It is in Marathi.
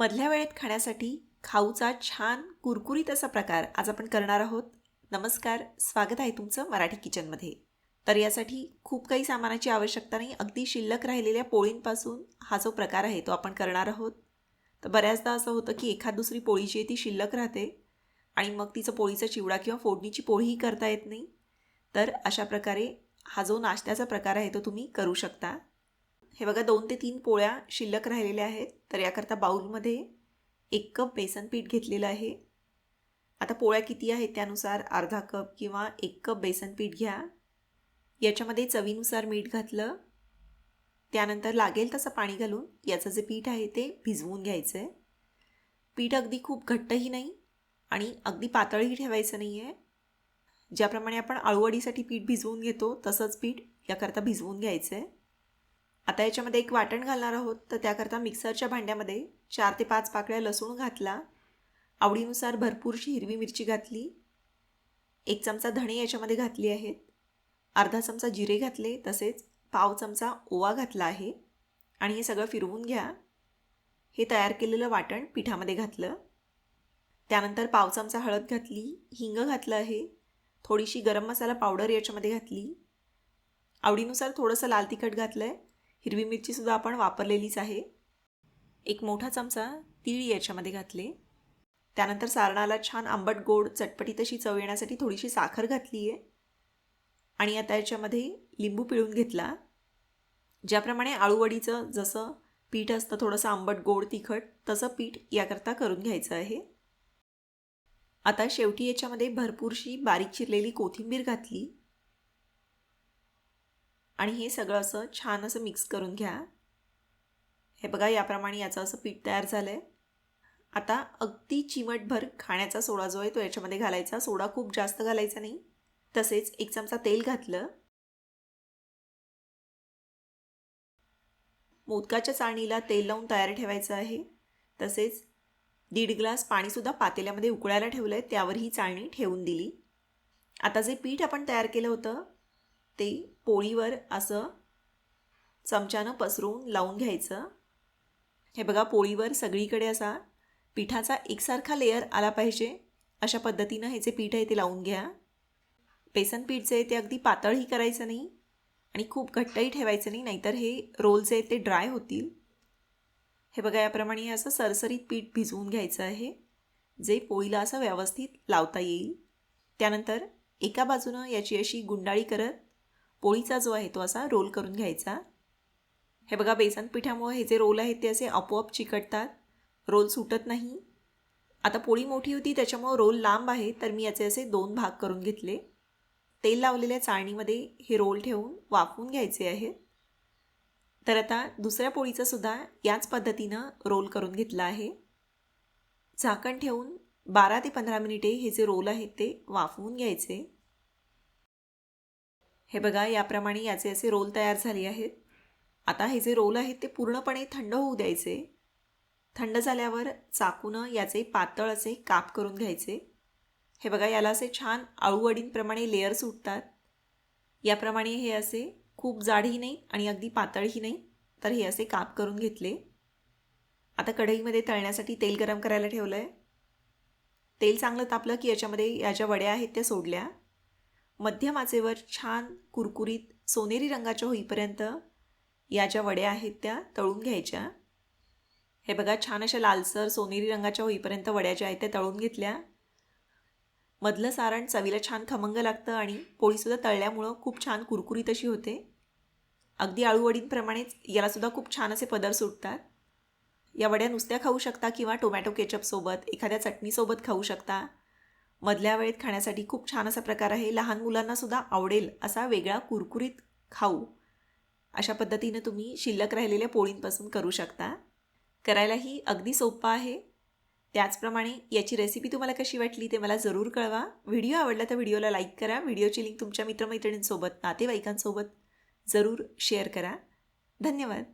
मधल्या वेळेत खाण्यासाठी खाऊचा छान कुरकुरीत असा प्रकार आज आपण करणार आहोत. नमस्कार स्वागत आहे तुमचं मराठी किचनमध्ये. तर यासाठी खूप काही सामानाची आवश्यकता नाही अगदी शिल्लक राहिलेल्या पोळींपासून हा जो प्रकार आहे तो आपण करणार आहोत. तर बऱ्याचदा असं होतं की एखाद दुसरी पोळी जी आहे ती शिल्लक राहते आणि मग तिचं पोळीचा चिवडा किंवा फोडणीची पोळीही करता येत नाही. तर अशा प्रकारे हा जो नाश्त्याचा प्रकार आहे तो तुम्ही करू शकता. हे बघा दोन ते तीन पोळ्या शिल्लक राहिलेल्या आहेत. तर याकरता बाऊलमध्ये एक कप बेसन पीठ घेतलेलं आहे. आता पोळ्या किती आहेत त्यानुसार अर्धा कप किंवा एक कप बेसन पीठ घ्या. याच्यामध्ये चवीनुसार मीठ घातलं. त्यानंतर लागेल तसं पाणी घालून याचं जे पीठ आहे ते भिजवून घ्यायचं आहे पीठ अगदी खूप घट्टही नाही आणि अगदी पातळही ठेवायचं नाही आहे ज्याप्रमाणे आपण आळूवडीसाठी पीठ भिजवून घेतो तसंच पीठ याकरता भिजवून घ्यायचं आहे आता याच्यामध्ये एक वाटण घालणार आहोत. तर त्याकरता मिक्सरच्या भांड्यामध्ये चार ते पाच पाकळ्या लसूण घातला. आवडीनुसार भरपूरशी हिरवी मिरची घातली. एक चमचा धणे याच्यामध्ये घातली आहेत. अर्धा चमचा जिरे घातले तसेच पाव चमचा ओवा घातला आहे. आणि हे सगळं फिरवून घ्या. हे तयार केलेलं वाटण पिठामध्ये घातलं. त्यानंतर पाव चमचा हळद घातली हिंग घातलं आहे. थोडीशी गरम मसाला पावडर याच्यामध्ये घातली. आवडीनुसार थोडंसं लाल तिखट घातलं आहे हिरवी मिरचीसुद्धा आपण वापरलेलीच आहे. एक मोठा चमचा तीळ याच्यामध्ये घातले. त्यानंतर सारणाला छान आंबट गोड चटपटी तशी चव येण्यासाठी थोडीशी साखर घातली आहे. आणि आता याच्यामध्ये लिंबू पिळून घेतला. ज्याप्रमाणे आळूवडीचं जसं पीठ असतं थोडंसं आंबट गोड तिखट तसं पीठ याकरता करून घ्यायचं आहे. आता शेवटी याच्यामध्ये भरपूरशी बारीक चिरलेली कोथिंबीर घातली. आणि हे सगळं असं छान असं मिक्स करून घ्या. हे बघा याप्रमाणे याचं असं पीठ तयार झालं आहे आता अगदी चिमटभर खाण्याचा सोडा जो आहे तो याच्यामध्ये घालायचा. सोडा खूप जास्त घालायचा नाही. तसेच एक चमचा तेल घातलं. मोदकाच्या चाळणीला तेल लावून तयार ठेवायचं आहे. तसेच दीड ग्लास पाणीसुद्धा पातेल्यामध्ये उकळायला ठेवलं आहे त्यावर ही चाळणी ठेवून दिली. आता जे पीठ आपण तयार केलं होतं ते पोळीवर असं चमच्यानं पसरून लावून घ्यायचं. हे बघा पोळीवर सगळीकडे असा पिठाचा एकसारखा लेअर आला पाहिजे. अशा पद्धतीनं हे जे पीठ आहे ते लावून घ्या. बेसन पीठ जे आहे ते अगदी पातळही करायचं नाही आणि खूप घट्टही ठेवायचं नाही नाहीतर हे रोल जे आहेत ते ड्राय होतील. हे बघा याप्रमाणे असं सरसरीत पीठ भिजवून घ्यायचं आहे जे पोळीला असं व्यवस्थित लावता येईल. त्यानंतर एका बाजूनं याची अशी गुंडाळी करत पोळीचा जो आहे तो असा रोल करून घ्यायचा. हे बघा बेसन पिठामुळे हे जे रोल आहेत ते असे आपोआप चिकटतात रोल सुटत नाही. आता पोळी मोठी होती त्याच्यामुळं रोल लांब आहे तर मी याचे असे दोन भाग करून घेतले. तेल लावलेल्या चाळणीमध्ये हे रोल ठेवून वाफवून घ्यायचे आहेत तर आता दुसऱ्या पोळीचा सुद्धा याच पद्धतीनं रोल करून घेतला आहे. झाकण ठेवून बारा ते पंधरा मिनिटे हे जे रोल आहेत ते वाफवून घ्यायचे. हे बघा याप्रमाणे याचे असे रोल तयार झाले आहेत. आता हे जे रोल आहेत ते पूर्णपणे थंड होऊ द्यायचे. थंड झाल्यावर चाकूनं याचे पातळ असे काप करून घ्यायचे. हे बघा याला असे छान आळूवडींप्रमाणे लेअर सुटतात याप्रमाणे हे असे खूप जाडही नाही आणि अगदी पातळही नाही तर हे असे काप करून घेतले. आता कढईमध्ये तळण्यासाठी तेल गरम करायला ठेवलं आहे तेल चांगलं तापलं की याच्यामध्ये या ज्या वड्या आहेत त्या सोडल्या. मध्यम आचेवर छान कुरकुरीत सोनेरी रंगाच्या होईपर्यंत या ज्या वड्या आहेत त्या तळून घ्यायच्या. हे बघा छान अशा लालसर सोनेरी रंगाच्या होईपर्यंत वड्या ज्या आहेत त्या तळून घेतल्या. मधलं सारण चवीला छान खमंग लागतं आणि पोळीसुद्धा तळल्यामुळं खूप छान कुरकुरीत अशी होते. अगदी आळूवडींप्रमाणेच यालासुद्धा खूप छान असे पदर सुटतात. या वड्या नुसत्या खाऊ शकता किंवा टोमॅटो केचपसोबत एखाद्या चटणीसोबत खाऊ शकता. मधल्या वेळेत खाण्यासाठी खूप छान असा प्रकार आहे. लहान मुलांनासुद्धा आवडेल असा वेगळा कुरकुरीत खाऊ. अशा पद्धतीनं तुम्ही शिल्लक राहिलेल्या पोळींपासून करू शकता. करायलाही अगदी सोपं आहे. त्याचप्रमाणे याची रेसिपी तुम्हाला कशी वाटली ते मला जरूर कळवा. व्हिडिओ आवडला तर व्हिडिओला लाईक करा. व्हिडिओची लिंक तुमच्या मित्रमैत्रिणींसोबत नातेवाईकांसोबत जरूर शेअर करा. धन्यवाद.